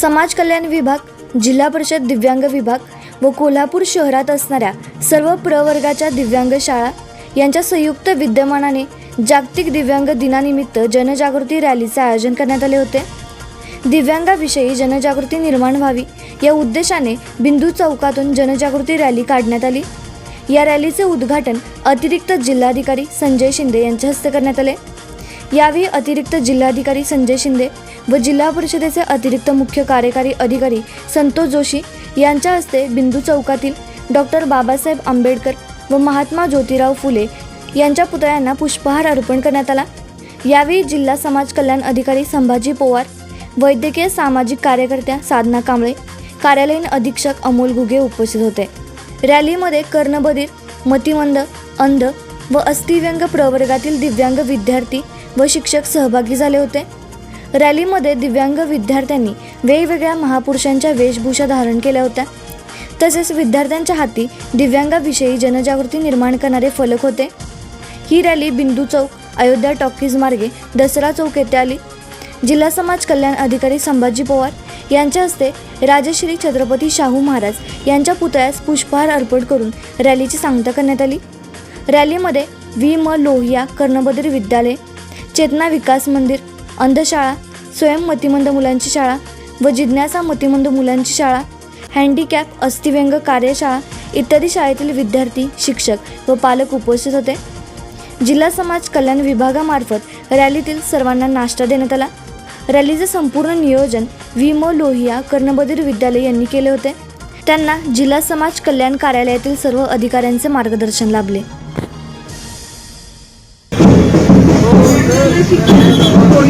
समाज कल्याण विभाग जिल्हा परिषद दिव्यांग विभाग व कोल्हापूर शहरात असणाऱ्या सर्व प्रवर्गाच्या दिव्यांग शाळा यांच्या संयुक्त विद्यमानाने जागतिक दिव्यांग दिनानिमित्त जनजागृती रॅलीचे आयोजन करण्यात आले होते. दिव्यांगाविषयी जनजागृती निर्माण व्हावी या उद्देशाने बिंदू चौकातून जनजागृती रॅली काढण्यात आली. या रॅलीचे उद्घाटन अतिरिक्त जिल्हाधिकारी संजय शिंदे यांच्या हस्ते करण्यात आले. यावेळी अतिरिक्त जिल्हाधिकारी संजय शिंदे व जिल्हा परिषदेचे अतिरिक्त मुख्य कार्यकारी अधिकारी संतोष जोशी यांच्या हस्ते बिंदू चौकातील डॉक्टर बाबासाहेब आंबेडकर व महात्मा ज्योतिराव फुले यांच्या पुतळ्यांना पुष्पहार अर्पण करण्यात आला. यावेळी जिल्हा समाज कल्याण अधिकारी संभाजी पोवार वैद्यकीय सामाजिक कार्यकर्त्या साधना कांबळे कार्यालयीन अधीक्षक अमोल घुगे उपस्थित होते. रॅलीमध्ये कर्णबधीर मतिमंद अंध व अस्थिव्यंग प्रवर्गातील दिव्यांग विद्यार्थी व शिक्षक सहभागी झाले होते. रॅलीमध्ये दिव्यांग विद्यार्थ्यांनी वेगवेगळ्या महापुरुषांच्या वेशभूषा धारण केल्या होत्या. तसेच विद्यार्थ्यांच्या हाती दिव्यांगाविषयी जनजागृती निर्माण करणारे फलक होते. ही रॅली बिंदू चौक अयोध्या टॉकीज मार्गे दसरा चौक येथे आली. जिल्हा समाज कल्याण अधिकारी संभाजी पवार यांच्या हस्ते राजश्री छत्रपती शाहू महाराज यांच्या पुतळ्यास पुष्पहार अर्पण करून रॅलीची सांगता करण्यात आली. रॅलीमध्ये व्ही म लोहिया कर्णबधीर विद्यालय चेतना विकास मंदिर अंधशाळा स्वयं मतिमंद मुलांची शाळा व जिज्ञासा मतिमंद मुलांची शाळा हँडिकॅप अस्थिव्यंग कार्यशाळा इत्यादी शाळेतील विद्यार्थी शिक्षक व पालक उपस्थित होते. जिल्हा समाज कल्याण विभागामार्फत रॅलीतील सर्वांना नाश्ता देण्यात आला. रॅलीचे संपूर्ण नियोजन व्ही म लोहिया कर्णबधीर विद्यालय यांनी केले होते. त्यांना जिल्हा समाज कल्याण कार्यालयातील सर्व अधिकाऱ्यांचे मार्गदर्शन लाभले. Gracias.